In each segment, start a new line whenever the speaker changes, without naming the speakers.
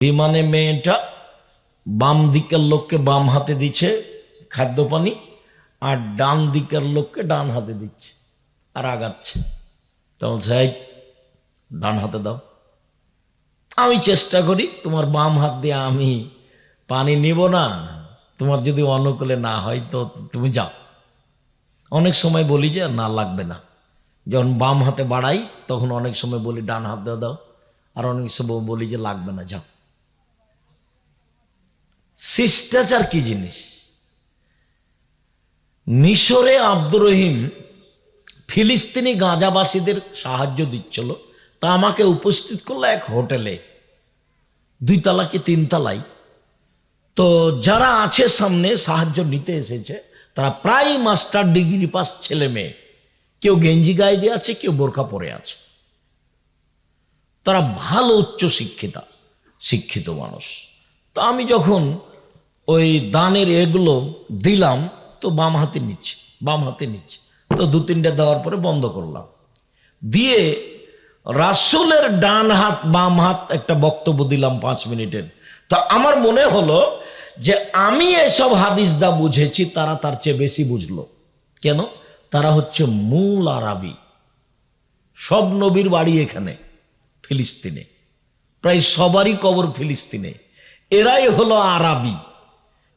বিমানে মেয়েটা বাম দিকের লোককে বাম হাতে দিচ্ছে খাদ্য পানি আর ডান দিকের লোককে ডান হাতে দিচ্ছে আর আগাচ্ছে। তখন "এই, ডান হাতে দাও। আমি চেষ্টা করি তোমার বাম হাত দিয়ে আমি পানি নিব না। তোমার যদি অনুকূলে না হয় তো তুমি যাও। অনেক সময় বলি যে না লাগবে না। যখন বাম হাতে বাড়াই তখন অনেক সময় বলি ডান হাত দিয়ে দাও। আর অনেক সময় বলি যে লাগবে না যাও। শিষ্টাচার কি জিনিস? মিশরে আব্দুর রহিম ফিলিস্তিনি গাঁজাবাসীদের সাহায্য দিচ্ছিল। তা আমাকে উপস্থিত করল এক হোটেলে। দুই তালা কি তিন তালাই তো যারা আছে সামনে সাহায্য নিতে এসেছে, তারা প্রায় মাস্টার ডিগ্রি পাস ছেলে মেয়ে। কেউ গেঞ্জি গায়ে দিয়ে আছে, কেউ বোরখা পরে আছে। তারা ভালো উচ্চ শিক্ষিতা শিক্ষিত মানুষ। তো আমি যখন ওই দানের এগুলো দিলাম, তো বাম হাতে নিচ্ছে, বাম হাতে নিচ্ছে। তো দু তিনটে দেওয়ার পরে বন্ধ করলাম। দিয়ে রাসুলের ডান হাত, বাম হাত একটা বক্তব্য দিলাম পাঁচ মিনিটের। তা আমার মনে হলো যে আমি এসব হাদিস যা বুঝেছি, তারা তার চেয়ে বেশি বুঝলো। কেন? তারা হচ্ছে মূল আরবি। সব নবীর বাড়ি এখানে, ফিলিস্তিনে। প্রায় সবারই কবর ফিলিস্তিনে। এরাই হলো আরবি।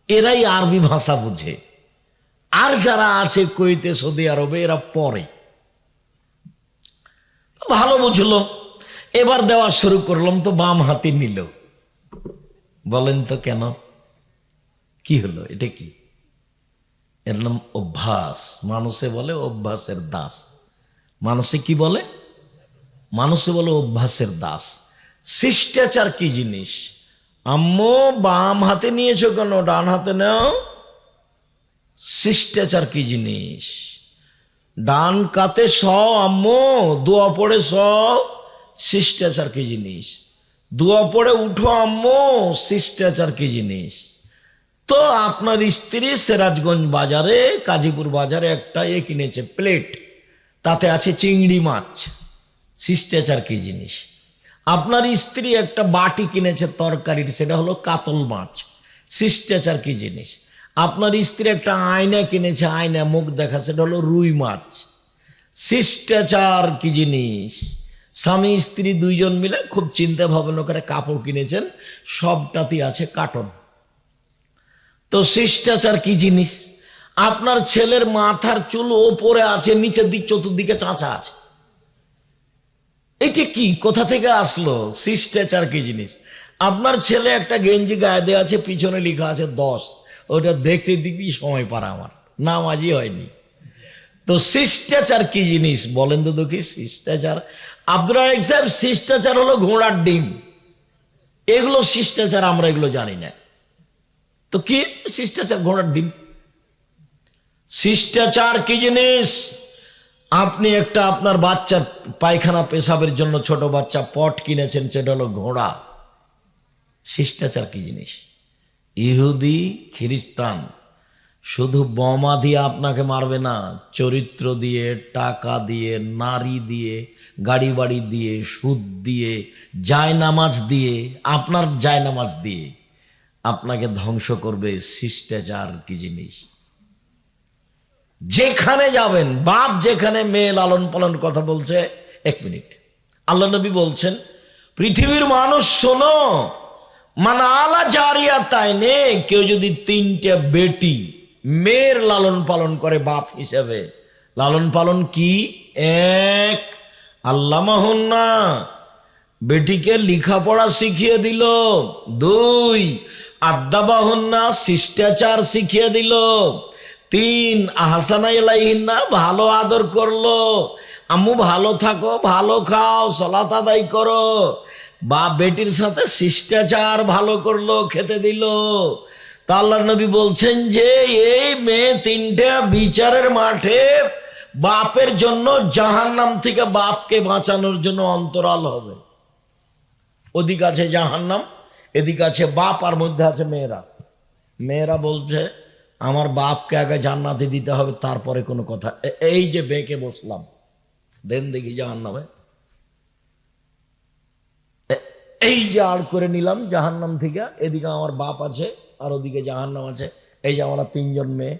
এরাই আরবি ভাষা বুঝে। আর যারা আছে কুয়েতে, সৌদি আরবে, এরা পরে। ভালো বুঝলো। এবার দেওয়া শুরু করলাম, তো বাম হাতে নিল। বলেন তো কেন? কি হলো? এটা কি? এর নাম অভ্যাস। মানুষে বলে অভ্যাসের দাস। মানুষে কি বলে? মানুষে বলে অভ্যাসের দাস। শিষ্টাচার কি জিনিস? আম্মু, বাম হাতে নিয়েছো কেন? ডান হাতে নাও। শিষ্টাচার কি জিনিস? ডান কাতে স আম্মু, দোয়া পড়ে স শিষ্টাচার কি জিনিস? দোয়া পড়ে উঠো আম্মু, শিষ্টাচার কি জিনিস? তো আপনার স্ত্রী সিরাজগঞ্জ বাজারে, কাজীপুর বাজারে একটা এ কিনেছে প্লেট। তাতে আছে চিংড়ি মাছ। শিষ্টাচার কি জিনিস? আপনার স্ত্রী একটা বাটি কিনেছে তরকারির, সেটা হলো কাতল মাছ। শিষ্টাচার কি জিনিস? আপনার স্ত্রী একটা আয়না কিনেছে, আয়না মুখ দেখা, সেটা হলো রুই মাছ। শিষ্টাচার কি জিনিস? স্বামী স্ত্রী দুইজন মিলে খুব চিন্তা ভাবনা করে কাপড় কিনেছেন, সবটাতেই আছে কাটন তো শিষ্টাচার কি জিনিস? আপনার ছেলের মাথার চুল ওপরে আছে, নিচের দিক চতুর্দিকে চাঁচা আছে। এটা কি? কোথা থেকে আসলো? শিষ্টাচার কি জিনিস? আপনার ছেলে একটা গেঞ্জি গায়ে দেওয়া আছে, পিছনে লেখা আছে দশ। ওটা দেখতে দেখতেই সময় পারা আমার। নাম আজই হয়নি। তো শিষ্টাচার কি জিনিস? বলেন তো দেখি, শিষ্টাচার। আব্দুল রাজাক সাহেব, শিষ্টাচার হলো ঘোড়ার ডিম। এগুলো শিষ্টাচার, আমরা এগুলো জানি না। তো কি শিষ্টাচার, ঘোড়ার ডিম? শিষ্টাচার কি জিনিস? আপনি একটা আপনার বাচ্চার পায়খানা পেশাবের জন্য ছোট বাচ্চা পট কিনেছেন, সেটা হলো ঘোড়া। শিষ্টাচার কি জিনিস? ইহুদি, খ্রিস্টান, শুধু বোমা দিয়ে আপনাকে মারবে না, চরিত্র দিয়ে, টাকা দিয়ে, নারী দিয়ে গাড়ি বাড়ি দিয়ে, সুদ দিয়ে, জায়নামাজ দিয়ে, আপনার জায়নামাজ দিয়ে আপনাকে ধ্বংস করবে শিষ্টাচার কি জিনিস? যেখানে যাবেন, বাপ যেখানে মেয়ে লালন পালন কথা বলছে, এক মিনিট। আল্লাহ নবী বলছেন, পৃথিবীর মানুষ শোনো মানে আলা জারিয়া তাই নে কেউ যদি তিনটে বেটি মেয়ের লালন পালন করে বাপ হিসেবে, লালন পালন কি? এক আল্লাহ মাহন্না বেটিকে লেখাপড়া শিখিয়ে দিল, দুই আদ্যাবাহন্না শিষ্টাচার শিখিয়ে দিল তিন আহসানা ইলাইহিন্না ভালো আদর করল। আম্মু, ভালো থাকো, ভালো খাও, সলাত আদায় করো। বা বেটির সাথে শিষ্টাচার ভালো করল, খেতে দিল। তা আল্লাহ নবী বলছেন যে, এই মেয়ে তিনটে বিচারের মাঠে বাপের জন্য জাহান্নাম থেকে বাপকে বাঁচানোর জন্য অন্তরাল হবে। ওদিক আছে জাহান্নাম, এদিক আছে বাপ, আর মধ্যে আছে মেয়েরা। মেয়েরা বলছে আমার বাপকে আগে জান্নাতে দিতে হবে, তারপরে কোনো কথা। এই যে বেঁকে বসলাম, দেন দেখি জাহান্নামে। এ- এই যে আড় করে নিলাম জাহান্নাম থেকে, এদিকে আমার বাপ আছে, আর ওদিকে জাহান্নাম আছে। এই যে আমরা তিনজন মেয়ে।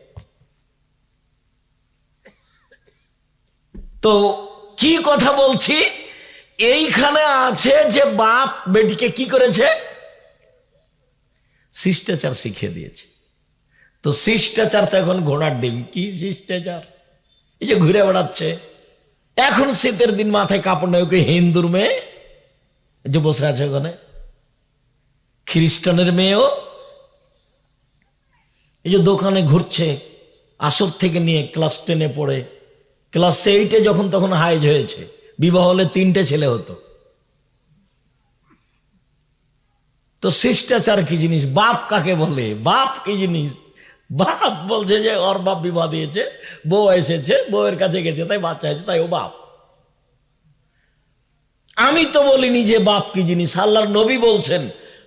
তো কি কথা বলছি? এইখানে আছে যে বাপ বেটিকে কি করেছে? শিষ্টাচার শিখিয়ে দিয়েছে। তো শিষ্টাচার তো এখন ঘোড়ার ডিম। কি শিষ্টাচার? এই যে ঘুরে বেড়াচ্ছে। এখন শীতের দিন মাথায় কাপড় নেই, ওকে হিন্দুর মেয়ে যে বসে আছে ওখানে। খ্রিস্টানের মেয়েও, এই যে দোকানে ঘুরছে, আসর থেকে নিয়ে ক্লাস টেনে পড়ে। ক্লাস এইটে যখন তখন হাইজ হয়েছে, বিবাহ হলে তিনটে ছেলে হতো। তো শিষ্টাচার কি জিনিস? বাপ কাকে বলে? বাপ কি জিনিস? বাপ বলছে যে, ওর বাপ বিবাহ দিয়েছে, বউ এসেছে, বউয়ের কাছে গেছে, তাই বাচ্চা হয়েছে, তাই ও বাপ। আমি তো বলিনি যে বাপ কি জিনিস। আল্লাহর নবী বলছেন,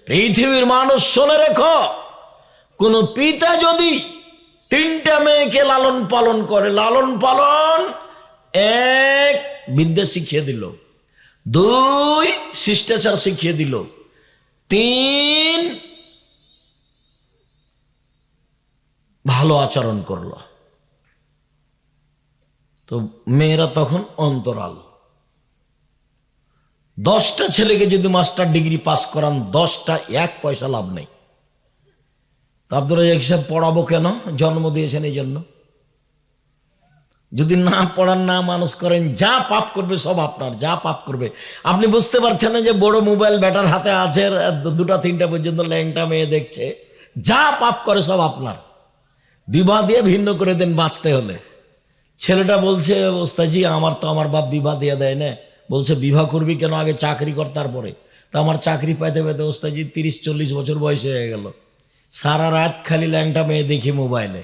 পৃথিবীর মানুষ শোনে রেখো, কোন পিতা যদি তিনটা মেয়েকে লালন পালন করে, লালন পালন এক বিদ্যা শিখিয়ে দিল, দুই শিষ্টাচার শিখিয়ে দিল, তিন ভালো আচরণ করল। তো মেয়েরা তখন অন্তরাল। দশটা ছেলেকে যদি মাস্টার ডিগ্রি পাস করান, দশটা এক পয়সা লাভ নেই। আব্দুল সাহেব পড়াবো কেন? জন্ম দিয়েছেন এই জন্য। যদি না পড়ান, না মানুষ করেন, যা পাপ করবে সব আপনার, যা পাপ করবে। আপনি বুঝতে পারছেন না যে বড় মোবাইল ব্যাটার হাতে আছে, দুটা, তিনটা পর্যন্ত ল্যাংটা মেয়ে দেখছে। যা পাপ করে সব আপনার। বিবাহ দিয়ে ভিন্ন করে দেন বাঁচতে হলে। ছেলেটা বলছে ওস্তাজি আমার তো আমার বাপ বিবাহ দিয়ে দেয় না। বলছে, বিবাহ করবি কেন? আগে চাকরি কর তারপরে। তা আমার চাকরি পাইতে পাইতে ওস্তাজি তিরিশ চল্লিশ বছর বয়স হয়ে গেল। সারা রাত খালি ল্যাংটা মেয়ে দেখি মোবাইলে।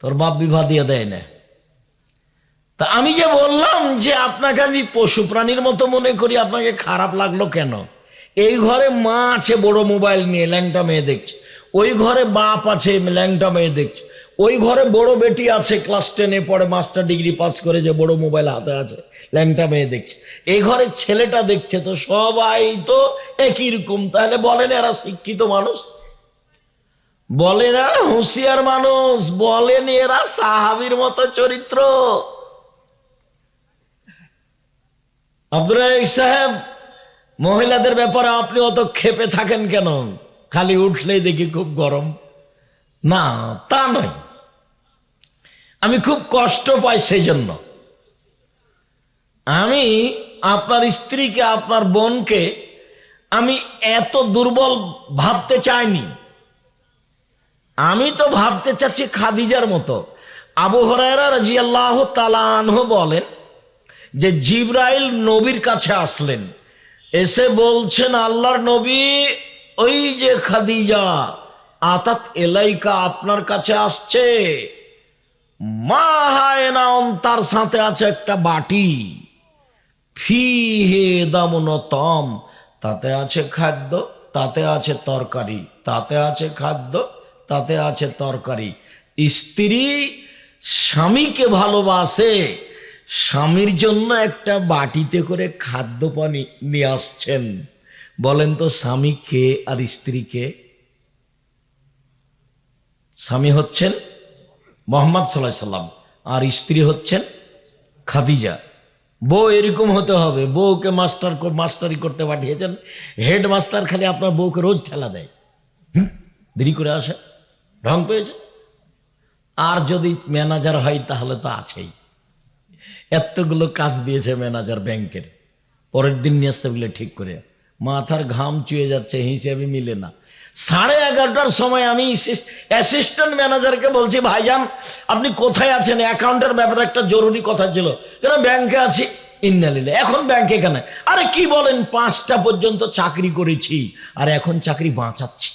তোর বাপ বিবাহ দিয়ে দেয় না। তা আমি যে বললাম যে আপনাকে আমি পশু প্রাণীর মতো মনে করি, আপনাকে খারাপ লাগল কেন? এই ঘরে মা আছে, বড় মোবাইল নিয়ে ল্যাংটা মেয়ে দেখছে। ওই ঘরে বাপ আছে ল্যাংটা মেয়ে দেখছে। ওই ঘরে বড় বেটি আছে, ক্লাস টেনে পড়ে মাস্টার ডিগ্রি পাস করে যে বড় মোবাইল হাতে আছে, ল্যাংটা মেয়ে দেখছে। এই ঘরে ছেলেটা দেখছে, তো সবাই তো একই রকম। তাহলে বলেন এরা শিক্ষিত মানুষ? বলেন এরা হুঁশিয়ার মানুষ? বলেন এরা সাহাবির মতো চরিত্র? আব্দুল সাহেব, মহিলাদের ব্যাপারে আপনি অত ক্ষেপে থাকেন কেন? খালি উঠলেই দেখি খুব গরম। না, তা নয়। আমি খুব কষ্ট পাই সেই জন্য। আমি আপনার স্ত্রীকে, আপনার বোনকে আমি এত দুর্বল ভাবতে চাইনি। আমি তো ভাবতে চাচ্ছি খাদিজার মতো। আবু হরাইরা রাজি আল্লাহ তালানহ বলেন যে, জিব্রাইল নবীর কাছে আসলেন। এসে বলছেন, আল্লাহর নবী ওই যে খাদিজা, আতাত এলাইকা আপনার কাছে আসছে। মা হায়নাউন তার সাথে আছে একটা বাটি। ফি হে দামনতম, তাতে আছে খাদ্য, তাতে আছে তরকারি, তাতে আছে খাদ্য, তাতে আছে তরকারি। স্ত্রী স্বামীকে ভালোবাসে, স্বামীর জন্য একটা বাটিতে করে খাদ্য পানি নিয়ে আসছেন। বলেন তো, স্বামী কে আর স্ত্রী কে? স্বামী হচ্ছেন মোহাম্মদ সাল্লাহ সাল্লাম, আর স্ত্রী হচ্ছেন খাদিজা। বউ এরকম হতে হবে, বউকে মাস্টার মাস্টারি করতে পাঠিয়েছেন হেড মাস্টার খালি আপনার বউকে রোজ ঠেলা দেয়। দেরি করে আসে? ঢং পেয়েছে? আর যদি ম্যানেজার হয় তাহলে তো আছেই। এতগুলো কাজ দিয়েছে ম্যানেজার ব্যাংকের, পরের দিন নিয়ে আসতে বলে ঠিক করে। মাথার ঘাম চুয়ে যাচ্ছে হিসেবে মিলে না। সাড়ে এগারোটার সময় আমি অ্যাসিস্ট্যান্ট ম্যানেজারকে বলছি, ভাইজান, আপনি কোথায় আছেন? অ্যাকাউন্টের ব্যাপারে একটা জরুরি কথা ছিল। কেন ব্যাংকে আছি? ইন্নালিলে এখন ব্যাংকে কেন আরে কি বলেন, পাঁচটা পর্যন্ত চাকরি করেছি, আর এখন চাকরি বাঁচাচ্ছি।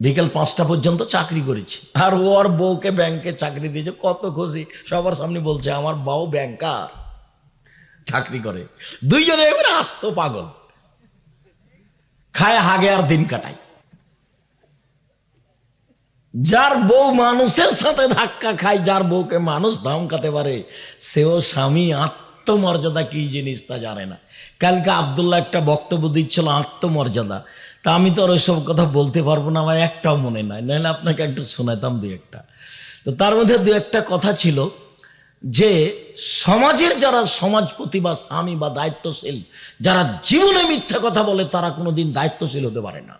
বিকেল পাঁচটা পর্যন্ত চাকরি করেছি। আর ওর বউকে ব্যাংকে চাকরি দিয়েছে, কত খুশি। সবার সামনে বলছে, আমার বউ ব্যাংকার চাকরি করে। দুইজনে এবারে আসতো পাগল। খায় হাগে আর দিন কাটায়। যার বউ মানুষের সাথে ধাক্কা খায়, যার বউকে মানুষ ধমকাতে পারে, সেও স্বামী আত্মমর্যাদা কি জিনিস তা জানে না। কালকে আবদুল্লাহ একটা বক্তব্য দিচ্ছিল আত্মমর্যাদা। তা আমি তো আর ওইসব কথা বলতে পারব না, আমার একটাও মনে নাই। নাহলে আপনাকে একটু শোনাতাম দু একটা। তো তার মধ্যে দু একটা কথা ছিল। যে সমাজের যারা সমাজপতি বা স্বামী বা দায়িত্বশীল, যারা জীবনে মিথ্যা কথা বলে, তারা কোনোদিন দায়িত্বশীল হতে পারে না।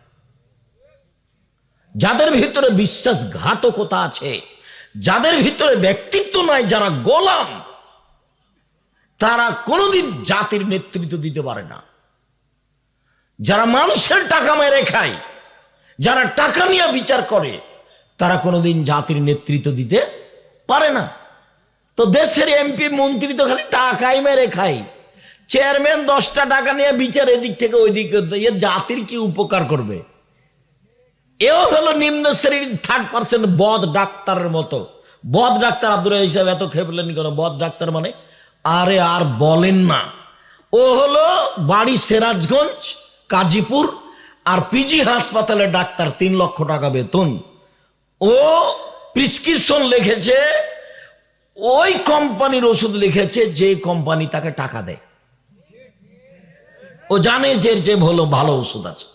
যাদের ভিতরে বিশ্বাসঘাতকতা আছে, যাদের ভিতরে ব্যক্তিত্ব নাই, যারা গোলাম, তারা কোনোদিন জাতির নেতৃত্ব দিতে পারে না। যারা মানুষের টাকা মেরে খায়, যারা টাকা নিয়ে বিচার করে, তারা কোনোদিন জাতির নেতৃত্ব দিতে পারে না। তো দেশের এমপি, মন্ত্রী তো খালি টাকাই মেরে খায়। চেয়ারম্যান দশটা টাকা নিয়ে বিচার এদিক থেকে ওই দিক এ জাতির কি উপকার করবে? এও হলো নিম্ন শ্রেণির থার্ড পার্সেন্ট বদ ডাক্তারের মতো। বদ ডাক্তার আব্দুল হিসাব এত খেপলেন কেন? বদ ডাক্তার মানে? আরে আর বলেন না। ও হলো বাড়ি সিরাজগঞ্জ, কাজীপুর আর পিজি হাসপাতালে ডাক্তার, তিন লক্ষ টাকা বেতন। ও প্রিসক্রিপশন লিখেছে ওই কোম্পানির ওষুধ লিখেছে, যে কোম্পানি তাকে টাকা দেয়। ও জানে যে যে ভালো ভালো ওষুধ আছে।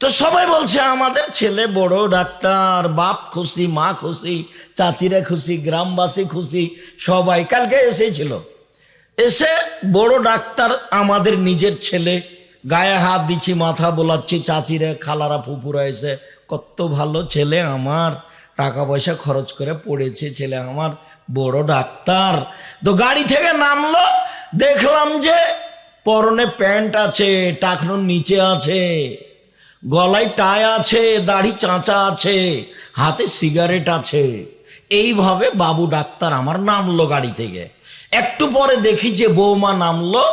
তো সবাই বলছে, আমাদের ছেলে বড় ডাক্তার, বাপ খুশি, মা খুশি, চাচিরা খুশি, গ্রামবাসী খুশি, সবাই। কালকে এসেছিল এসে বড় ডাক্তার আমাদের নিজের ছেলে, গায়ে হাত দিচ্ছি, মাথা বোলাচ্ছি, চাচিরা, খালারা ফুপুরা এসে, কত ভালো ছেলে আমার। টাকা পয়সা খরচ করে পড়েছে ছেলে আমার, বড় ডাক্তার। তো গাড়ি থেকে নামলো, দেখলাম যে পরনে প্যান্ট আছে টাকনোর নিচে আছে, গলায় টাই আছে, দাড়ি চাঁচা আছে, হাতে সিগারেট আছে। এইভাবে বাবু ডাক্তার আমার নামলো গাড়ি থেকে। একটু পরে দেখি যে বৌমা নামলো,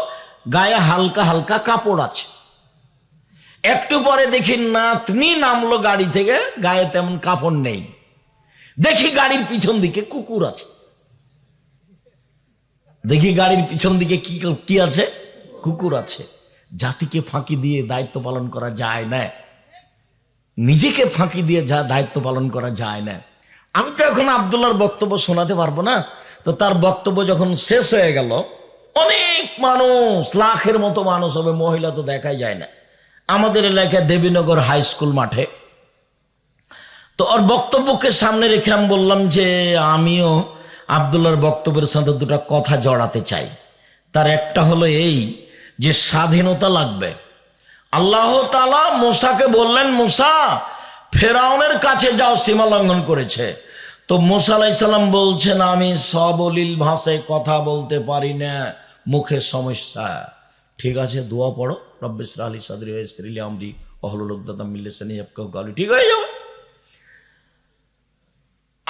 গায়ে হালকা হালকা কাপড় আছে। একটু পরে দেখি নাতনি নামলো গাড়ি থেকে, গায়ে তেমন কাপড় নেই। দেখি গাড়ির পিছন দিকে কুকুর আছে। দেখি গাড়ির পিছন দিকে কি কি আছে? কুকুর আছে। জাতিকে ফাঁকি দিয়ে দায়িত্ব পালন করা যায় না। নিজেকে ফাঁকি দিয়ে যা দায়িত্ব পালন করা যায় না। আমি তো এখন আবদুল্লার বক্তব্য শোনাতে পারব না। তো তার বক্তব্য যখন শেষ হয়ে গেল, অনেক মানুষ, লাখের মতো মানুষ হবে, মহিলা তো দেখাই যায় না। আমাদের এলাকায় দেবীনগর হাই স্কুল মাঠে তো ওর বক্তব্যকে সামনে রেখে আমি বললাম যে আমিও আবদুল্লার বক্তব্যের সাথে দুটো কথা জড়াতে চাই। তার একটা হলো এই যে স্বাধীনতা লাগবে। আল্লাহ তালা মুসাকে বললেন, মুসা, ফেরাউনের কাছে যাও, সীমা লঙ্ঘন করেছে। তো মুসা আলাইসাল্লাম বলছেন, আমি সবলীল ভাষায় কথা বলতে পারি না, মুখে সমস্যা। ঠিক আছে, দোয়া পড়ো। রব্বিসরা আলী সাদরি স্ত্রীলি আমরি অহলুদ্দাতা মিল্লেসানি গালি ঠিক হয়ে যাবে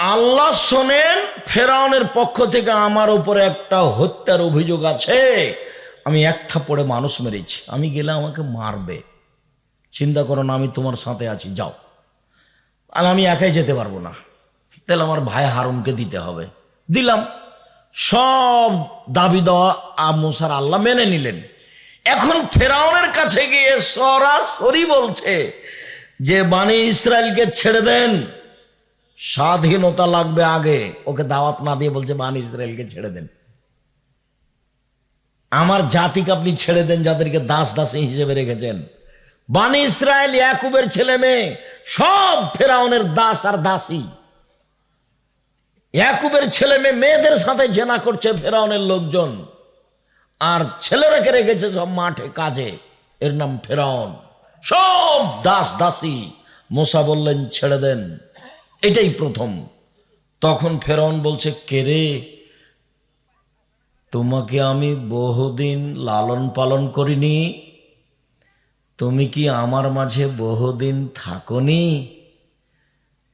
আল্লাহ শোনেন, ফেরাউনের পক্ষ থেকে আমার উপরে একটা হত্যার অভিযোগ আছে। আমি এক থাপ্পড়ে মানুষ মেরেছি। আমি গেলে আমাকে মারবে। চিন্তা করো না, আমি তোমার সাথে আছি, যাও। আর আমি একাই যেতে পারব না। তাহলে আমার ভাই হারুনকে দিতে হবে। দিলাম। সব দাবি দেওয়া আমসার আল্লাহ মেনে নিলেন। এখন ফেরাউনের কাছে গিয়ে সরাসরি বলছে যে বাণী ইসরায়েলকে ছেড়ে দেন। স্বাধীনতা লাগবে আগে। ওকে দাওয়াত না দিয়ে বলছে বাণী ইসরায়েলকে ছেড়ে দেন। আমার জাতিকে আপনি ছেড়ে দেন, যাদেরকে দাস দাসী হিসেবে রেখেছেন। বাণী ইসরায়েল ইয়াকুবের ছেলে মেয়ে, সব ফেরাউনের দাস আর দাসী। ইয়াকুবের ছেলে মেয়ে মেয়েদের সাথে জেনা করছে ফেরাউনের লোকজন। আর ছেলেরাকে রেখেছে সব মাঠে কাজে। এর নাম ফেরাউন। সব দাস দাসী। মোসা বললেন, ছেড়ে দেন। এটাই প্রথম। তখন ফেরন বলছে কেরে তোমাকে আমি বহুদিন লালন পালন করিনি। তুমি কি আমার মাঝে বহুদিন থাকনি?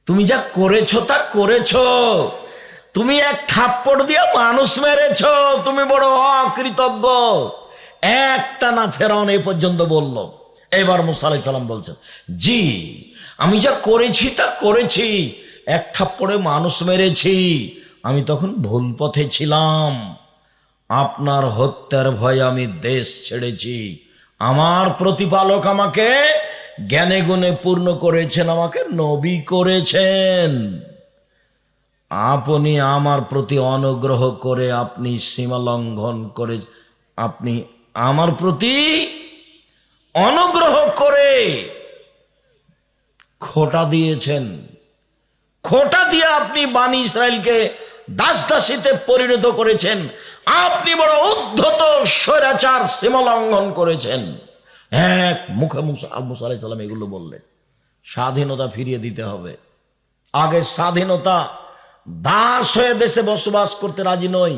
তুমি যা করেছ তা করেছ। তুমি এক থাপ্পড় দিয়ে মানুষ মেরেছ। তুমি বড় অকৃতজ্ঞ। একটা না ফেরন এই পর্যন্ত বলল। এবার মুসা আলাই সাল্লাম বলছেন, জি আমি যা করেছি তা করেছি। এক থাপ্পড়ে মানুষ মেরেছি। আমি তখন ভুল পথে ছিলাম। আপনার হত্যার ভয়ে আমি দেশ ছেড়েছি। আমার প্রতিপালক আমাকে জ্ঞানে গুণে পূর্ণ করেছেন, আমাকে নবী করেছেন। আপনি আমার প্রতি অনুগ্রহ করে আপনি সীমা লঙ্ঘন করে, আপনি আমার প্রতি অনুগ্রহ করে খোটা দিয়েছেন। খোটা দিয়ে আপনি বাণী ইসরায়েলকে দাস দাসীতে পরিণত করেছেন। আপনি বড় উদ্ধত স্বৈরাচার সীমা লঙ্ঘন করেছেন। এক মুখে মুসা আবু সালাম এগুলো বললেন। স্বাধীনতা ফিরিয়ে দিতে হবে। আগে স্বাধীনতা দাস হয়ে দেশে বসবাস করতে রাজি নই।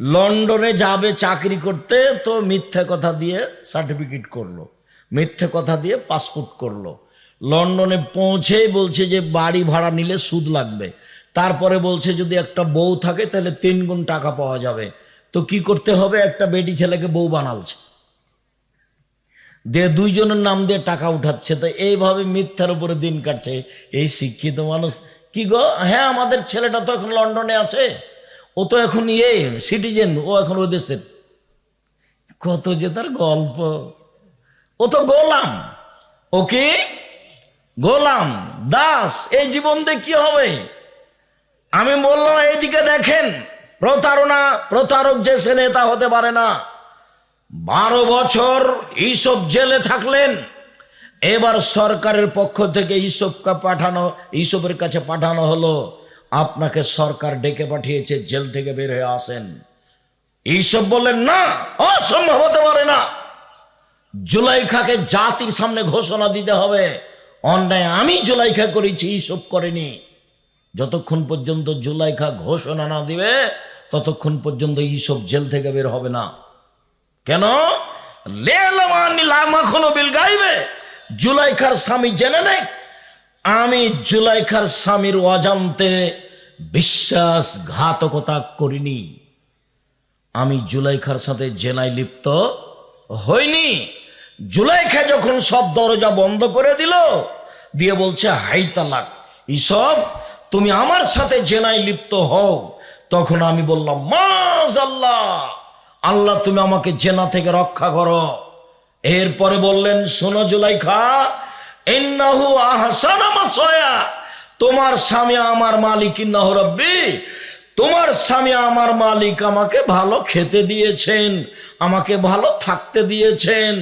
লন্ডনে যাবে চাকরি করতে তো মিথ্যে কথা দিয়ে সার্টিফিকেট করল, মিথ্যে কথা দিয়ে পাসপোর্ট করল। লন্ডনে পৌঁছেই বলছে যে বাড়ি ভাড়া নিলে সুদ লাগবে। তারপরে বলছে যদি একটা বউ থাকে তাহলে তিন গুণ টাকা পাওয়া যাবে। তো কি করতে হবে? একটা বেটি ছেলেকে বউ বানালছে। দিয়ে দুইজনের নাম দিয়ে টাকা উঠাচ্ছে। তো এইভাবে মিথ্যার উপরে দিন কাটছে। এই শিক্ষিত মানুষ কি গো? হ্যাঁ আমাদের ছেলেটা তো এখন লন্ডনে আছে। ও তো এখন ইয়ে সিটিজেন। ও এখন ও দেশের। কত যে তার গল্প। ও তো গোলাম। ও কি? গোলাম, দাস, এই জীবন দিয়ে কি হবে? আমি বললাম, এইদিকে দেখেন, প্রতারণা, প্রতারক যে সে নেতা হতে পারে না। বারো বছর এইসব জেলে থাকলেন, এবার সরকারের পক্ষ থেকে ইসবকে পাঠানো ইসবের কাছে পাঠানো হলো। আপনাকে সরকার ডেকে পাঠিয়েছে, জেল থেকে বের হয়ে আসেন। এইসব বললেন, না, অসম্ভব হতে পারে না। জুলাই জুলাইখাকে জাতির সামনে ঘোষণা দিতে হবে। অন্যায় আমি জুলাইখা করেছি এইসব করেনি। যতক্ষণ পর্যন্ত জুলাইখা ঘোষণা না দিবে, ততক্ষণ পর্যন্ত এইসব জেল থেকে বের হবে না। কেন? জুলাইখার স্বামী জেনে নেই আমি জুলাইখার স্বামীর অজান্তে বিশ্বাসঘাতকতা করিনি। আমি জুলাইখার সাথে জেনায় লিপ্ত হইনি। জুলাইখা যখন সব দরজা বন্ধ করে দিল, দিয়ে বলছে, হাই তালাক, ইসব, তুমি আমার সাথে জেনায় লিপ্ত হও। তখন আমি বললাম মাজ আল্লাহ আল্লাহ তুমি আমাকে জেনা থেকে রক্ষা করো। এরপরে বললেন, শোনো জুলাইখা, ইন্নাহু আহসানা মাসয়া তোমার স্বামী আমার মালিক রব্বি, তোমার স্বামী আমার মালিক আমাকে ভালো খেতে দিয়েছেন, আমাকে ভালো থাকতে দিয়েছেন।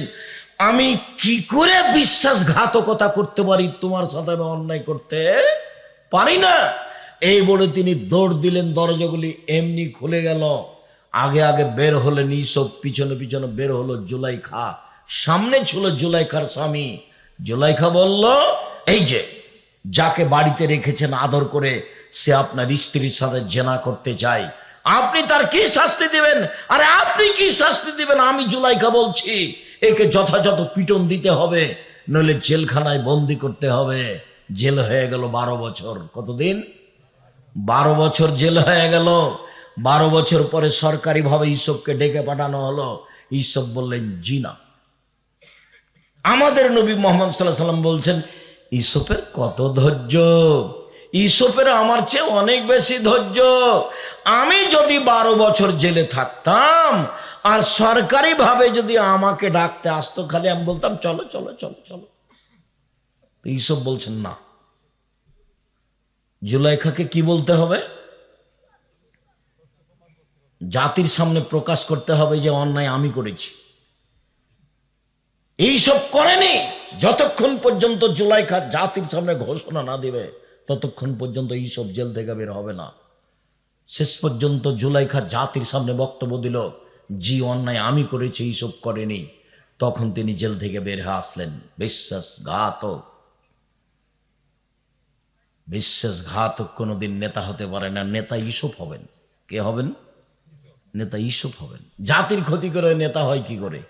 আমি কি করে বিশ্বাসঘাতকতা করতে পারি তোমার সাথে আমি অন্যায় করতে? পারি না। এই বলে তিনি দৌড় দিলেন, দরজাগুলি এমনি খুলে গেল। আগে আগে বের হলেন ইসব পিছনে পিছনে বের হলো জুলাইখা। সামনে ছিল জুলাইখার স্বামী। জুলাইখা বলল, এই যে, যাকে বাড়িতে রেখেছেন আদর করে সে আপনার স্ত্রীর সাথে জেনা করতে চায়। আপনি তার কি শাস্তি দিবেন? আরে আপনি কি শাস্তি দিবেন? আমি জুলাইখা বলছি। একে যথাযথ পিটন দিতে হবে, নইলে জেলখানায় বন্দি করতে হবে। জেল হয়ে গেল বারো বছর। কতদিন? বারো বছর জেল হয়ে গেল। বারো বছর পরে সরকারিভাবে ইসবকে ডেকে পাঠানো হলো। ইসব বললেন জিনা আমাদের নবী মোহাম্মদ সাল্লাহ সাল্লাম বলছেন, ইসপের কত ধৈর্য? ইসপের আমার চেয়ে অনেক বেশি ধৈর্য। আমি যদি বারো বছর জেলে থাকতাম আর সরকারিভাবে যদি আমাকে ডাকতে আসতো, খালি আমি বলতাম, চলো চলো চলো চলো। তো ইসব বলছেন না। জুলাইখাকে কি বলতে হবে? জাতির সামনে প্রকাশ করতে হবে যে অন্যায় আমি করেছি। এইসব করেনি, যতক্ষণ পর্যন্ত জুলাইখা জাতির সামনে ঘোষণা না দিবে, ততক্ষণ পর্যন্ত এইসব জেল থেকে বের হবে না। শেষ পর্যন্ত জুলাইখা জাতির সামনে বক্তব্য দিল জি অন্যায় আমি করেছি, এইসব করেনি। তখন তিনি জেল থেকে বের হয়ে আসলেন। বিশ্বাসঘাতক। বিশ্বাসঘাতক কোনোদিন নেতা হতে পারে না। নেতা ইসব হবেন। কে হবেন? নেতা ইসব হবেন। জাতির ক্ষতি করে নেতা হয় কি করে?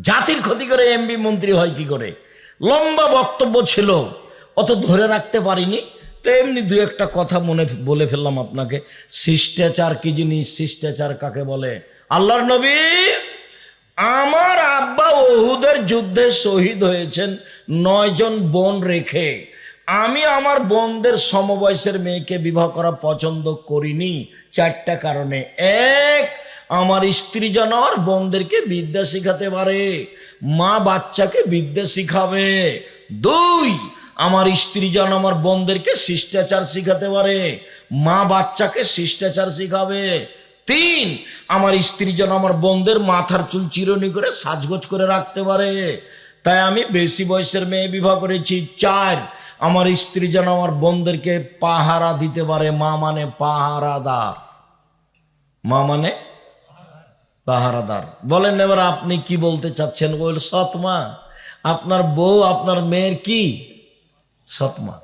জাতির ক্ষতি করে এমপি মন্ত্রী হয় কি করে? লম্বা বক্তব্য ছিল, অত ধরে রাখতে পারিনি। তো এমনি দু একটা কথা মনে বলে ফেললাম আপনাকে। শিষ্টাচার কি জিনিস? শিষ্টাচার কাকে বলে? আল্লাহর নবী, আমার আব্বা ওহুদের যুদ্ধে শহীদ হয়েছেন নয়জন বোন রেখে। আমি আমার বোনদের সমবয়সের মেয়েকে বিবাহ করা পছন্দ করিনি চারটা কারণে। এক, আমার স্ত্রী যেন আমার বোনদেরকে বিদ্যা শিখাতে পারে, মা বাচ্চাকে বিদ্যা শিখাবে। দুই, আমার স্ত্রী যেন আমার বোনদেরকে শিষ্টাচার শিখাতে পারে, মা বাচ্চাকে শিষ্টাচার শিখাবে। তিন। আমার স্ত্রী যেন আমার বোনদের মাথার চুল চিরনি করে সাজগোজ করে রাখতে পারে। তাই আমি বেশি বয়সের মেয়ে বিবাহ করেছি। চার, আমার স্ত্রী যেন আমার বোনদেরকে পাহারা দিতে পারে। মা মানে পাহারাদার। মা মানে পাহারাদার। বলেন এবার আপনি কি বলতে চাচ্ছেন? ওই সৎমা। আপনার বউ, আপনার মেয়ের কি? সৎমা।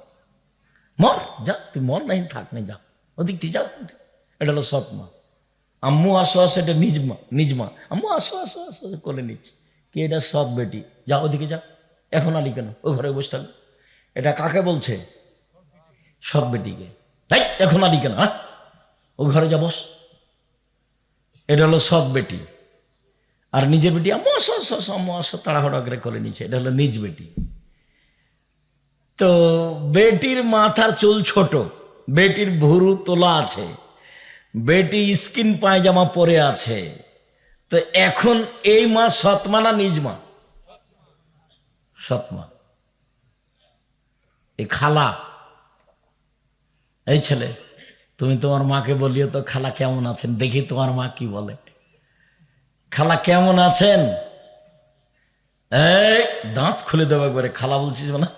মর, যা, তুই মর, নাই, থাক, নাই, যা। ওদিক তুই যাও এটা হলো সৎমা। আম্মু আসো আসো, এটা নিজ মা নিজ মা আম্মু আসো আসো আসো করে নিচ্ছে। কি এটা সৎ বেটি? যা ওদিকে যা। এখন আলি কেন? ও ঘরে বসে থাকো এটা কাকে বলছে? সৎ বেটিকে। তাই এখন আলি কেন হ্যাঁ? ও ঘরে যা, বস। এটা হলো সৎ বেটি। আর নিজের বেটি, আম্মু আসো আসো আসো, আম্মু আসো, তাড়াহুড়া করে করে নিচ্ছে। এটা হলো নিজ বেটি। তো বেটির মাথার চুল ছোট, বেটির ভুরু তোলা আছে। বেটি স্কিন পায়জামা পরে আছে। তো এখন এই মা সৎমা না নিজ মা সৎমা। এই খালা। এই ছেলে, তুমি তোমার মাকে বলিও তো খালা কেমন আছেন? দেখি তোমার মা কি বলে। খালা কেমন আছেন? এই, দাঁত খুলে দেবো একবারে। খালা বলছিস না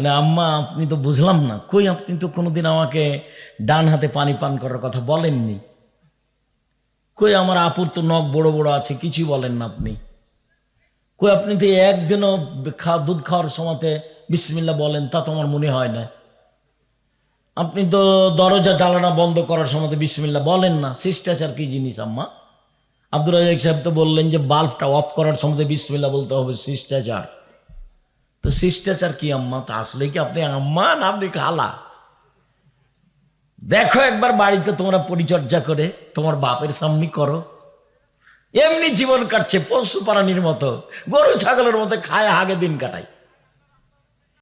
মানে আম্মা, আপনি তো বুঝলাম না। কই আপনি তো কোনোদিন আমাকে ডান হাতে পানি পান করার কথা বলেননি? কই আমার আপুর তো নখ বড় বড় আছে, কিছুই বলেন না আপনি। কই আপনি তো একদিনও দুধ খাওয়ার সময়তে বিসমিল্লা বলেন, তা তো আমার মনে হয় না। আপনি তো দরজা জ্বালানা বন্ধ করার সময় বিসমিল্লা বলেন না। শিষ্টাচার কি জিনিস, আম্মা? আব্দুল রাজাক সাহেব তো বললেন যে, বাল্বটা অফ করার সময় বিসমিল্লা বলতে হবে, শিষ্টাচার। তো শিষ্টাচার কি আম্মা? তা আসলে কি আপনি আম্মা না আপনি খালা? দেখো একবার বাড়িতে তোমরা পরিচর্যা করে, তোমার বাপের সামনে করো। এমনি জীবন কাটছে পশু প্রাণীর মতো গরু ছাগলের মতো খায় আগে দিন কাটায়।